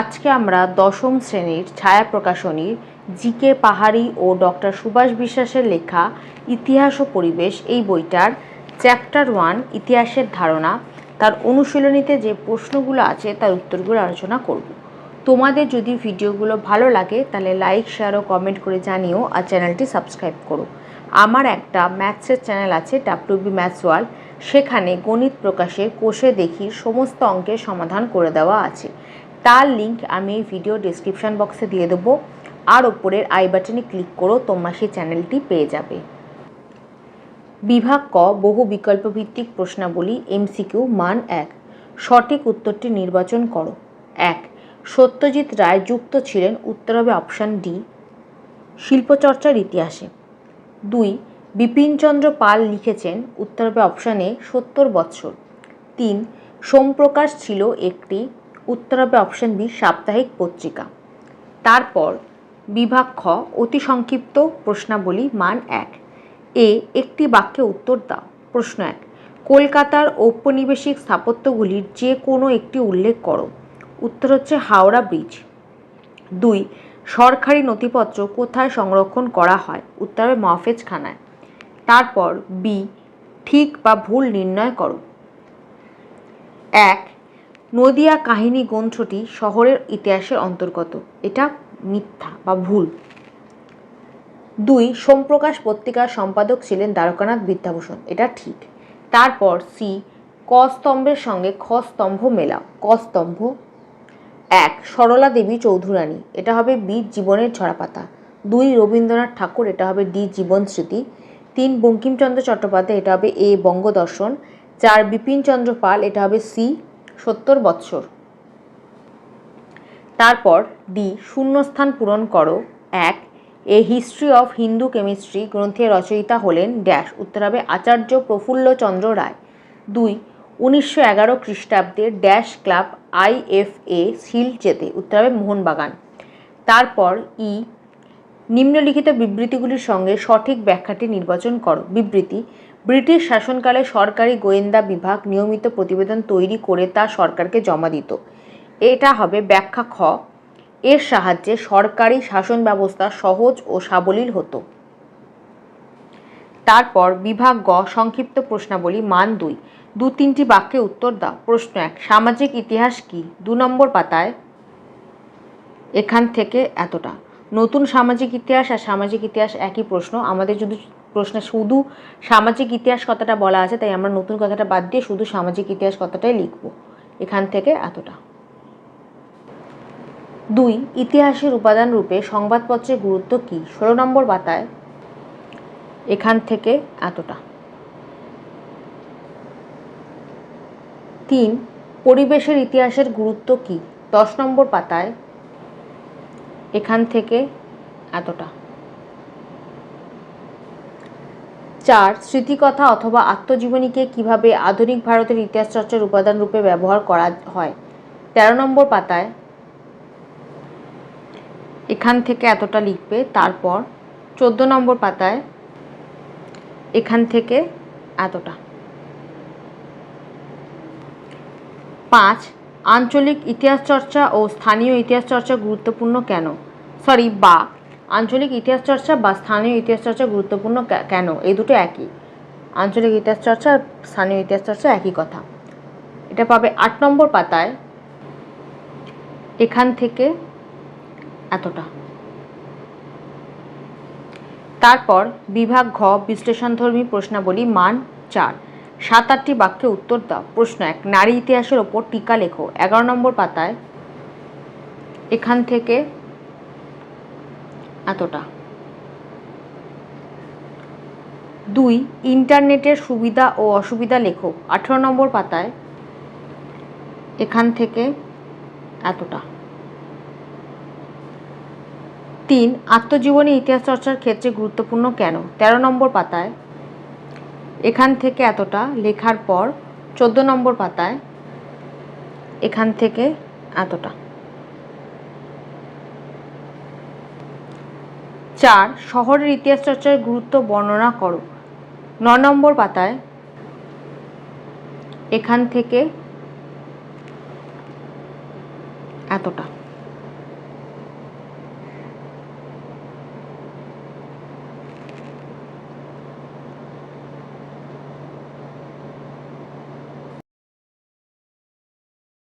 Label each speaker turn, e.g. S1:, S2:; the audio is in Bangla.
S1: আজকে আমরা দশম শ্রেণির ছায়া প্রকাশনীর জিকে পাহাড়ি ও ডক্টর সুভাষ বিশ্বাসের লেখা ইতিহাস ও পরিবেশ এই বইটার চ্যাপ্টার ওয়ান, ইতিহাসের ধারণা, তার অনুশীলনীতে যে প্রশ্নগুলো আছে তার উত্তরগুলো আলোচনা করব। তোমাদের যদি ভিডিওগুলো ভালো লাগে তাহলে লাইক শেয়ার ও কমেন্ট করে জানিও আর চ্যানেলটি সাবস্ক্রাইব করো। আমার একটা ম্যাথসের চ্যানেল আছে ডাব্লিউবি ম্যাথস ওয়ার্ল্ড সেখানে গণিত প্রকাশের কোষে দেখির সমস্ত অঙ্কের সমাধান করে দেওয়া আছে। তার লিঙ্ক আমি এই ভিডিও ডিসক্রিপশন বক্সে দিয়ে দেবো। আর ওপরের আই বাটনে ক্লিক করো, তোমরা সেই চ্যানেলটি পেয়ে যাবে। বিভাগ ক, বহু বিকল্প ভিত্তিক প্রশ্নাবলী এমসিকিউ মান এক। সঠিক উত্তরটি নির্বাচন করো। এক, সত্যজিৎ রায় যুক্ত ছিলেন, উত্তর হবে অপশান ডি শিল্পচর্চার ইতিহাসে। দুই বিপিনচন্দ্র পাল লিখেছেন, উত্তর হবে অপশান সত্তর বৎসর। তিন, সোমপ্রকাশ ছিল একটি উত্তর হবে অপশান বি সাপ্তাহিক পত্রিকা। তারপর বিভাগ খ, অতি সংক্ষিপ্ত প্রশ্নাবলী, মান এক। এ, একটি বাক্যে উত্তর দাও, প্রশ্ন এক। কলকাতার ঔপনিবেশিক স্থাপত্যগুলির যে কোনো একটি উল্লেখ করো। উত্তর হচ্ছে হাওড়া ব্রিজ। দুই, সরকারি নথিপত্র কোথায় সংরক্ষণ করা হয়? উত্তর হবে মহাফেজখানায়। তারপর বি, ঠিক বা ভুল নির্ণয় করো। এক নদিয়া কাহিনী গ্রন্থটি শহরের ইতিহাসের অন্তর্গত। এটা মিথ্যা বা ভুল। দুই, সোমপ্রকাশ পত্রিকার সম্পাদক ছিলেন দ্বারকানাথ বিদ্যাভূষণ। এটা ঠিক। তারপর সি ক স্তম্ভের সঙ্গে খ স্তম্ভ মেলাও। ক স্তম্ভ এক, সরলা দেবী চৌধুরানী। এটা হবে বি জীবনের ঝরাপাতা দুই, রবীন্দ্রনাথ ঠাকুর। এটা হবে ডি, জীবন স্মৃতি। তিন, বঙ্কিমচন্দ্র চট্টোপাধ্যায়। এটা হবে এ, বঙ্গদর্শন। চার, বিপিনচন্দ্র পাল। এটা হবে সি সত্তর বৎসর। তারপর ডি শূন্যস্থান পূরণ করো। এক a history of Hindu chemistry গ্রন্থের রচয়িতা হলেন ড্যাশ উত্তর হবে আচার্য প্রফুল্লচন্দ্র রায়। দুই, উনিশশো এগারো খ্রিস্টাব্দে ড্যাশ ক্লাব আইএফএ শিলচেতে উত্তর হবে মোহনবাগান। তারপর ই নিম্নলিখিত বিবৃতিগুলির সঙ্গে সঠিক ব্যাখ্যাটি নির্বাচন করো। বিবৃতি, ব্রিটিশ শাসনকালে সরকারি গোয়েন্দা বিভাগ নিয়মিত প্রতিবেদন তৈরি করে তা সরকারকে জমা দিত। এটা হবে ব্যাখ্যা খ। এর সাহায্যে সরকারি শাসন ব্যবস্থা সহজ ও সাবলীল হতো। তারপর বিভাগ গ, সংক্ষিপ্ত প্রশ্নাবলী, মান দুই। দু তিনটি বাক্যে উত্তর দাও। প্রশ্ন এক, সামাজিক ইতিহাস কি? দু নম্বর পাতায় এখান থেকে এতটা। নতুন সামাজিক ইতিহাস আর সামাজিক ইতিহাস একই প্রশ্ন। আমাদের যদি প্রশ্নে শুধু সামাজিক ইতিহাস কথাটা বলা আছে, তাই আমরা নতুন কথাটা বাদ দিয়ে শুধু সামাজিক ইতিহাস কথাটাই লিখব। এখান থেকে এতটা। দুই, ইতিহাসের উপাদান রূপে সংবাদপত্রের গুরুত্ব কী? ষোলো নম্বর পাতায় এখান থেকে এতটা। তিন, পরিবেশের ইতিহাসের গুরুত্ব কী? দশ নম্বর পাতায়। এখান থেকে এতটা। চার, স্মৃতিকথা অথবা আত্মজীবনীকে কীভাবে আধুনিক ভারতের ইতিহাস চর্চার উপাদান রূপে ব্যবহার করা হয়? তেরো নম্বর পাতায়, এখান থেকে এতটা লিখবে, তারপর চোদ্দ নম্বর পাতায়, এখান থেকে এতটা। পাঁচ আঞ্চলিক ইতিহাস চর্চা ও স্থানীয় ইতিহাস চর্চা গুরুত্বপূর্ণ কেন? সরি বা। আঞ্চলিক ইতিহাস চর্চা বা স্থানীয় ইতিহাস চর্চা গুরুত্বপূর্ণ কেন? এই দুটো একই। আঞ্চলিক ইতিহাস চর্চা আর স্থানীয় ইতিহাস চর্চা একই কথা। এটা পাবে আট নম্বর পাতায়। এখান থেকে এতটা। তারপর বিভাগ ঘ বিশ্লেষণধর্মী প্রশ্নাবলী মান চার। সাত আটটি বাক্যে উত্তর দাও। প্রশ্ন এক, নারী ইতিহাসের ওপর টিকা লেখো। এগারো নম্বর পাতায় এখান থেকে এতটা। দুই, ইন্টারনেটের সুবিধা ও অসুবিধা লেখো। আঠেরো নম্বর পাতায় এখান থেকে এতটা। তিন, আত্মজীবনী ইতিহাস চর্চার ক্ষেত্রে গুরুত্বপূর্ণ কেন? তেরো নম্বর পাতায় এখান থেকে এতটা লেখার পর চোদ্দ নম্বর পাতায় এখান থেকে এতটা। চার, শহরের ইতিহাস চর্চার গুরুত্ব বর্ণনা করো। ন নম্বর পাতায় এখান থেকে এতটা।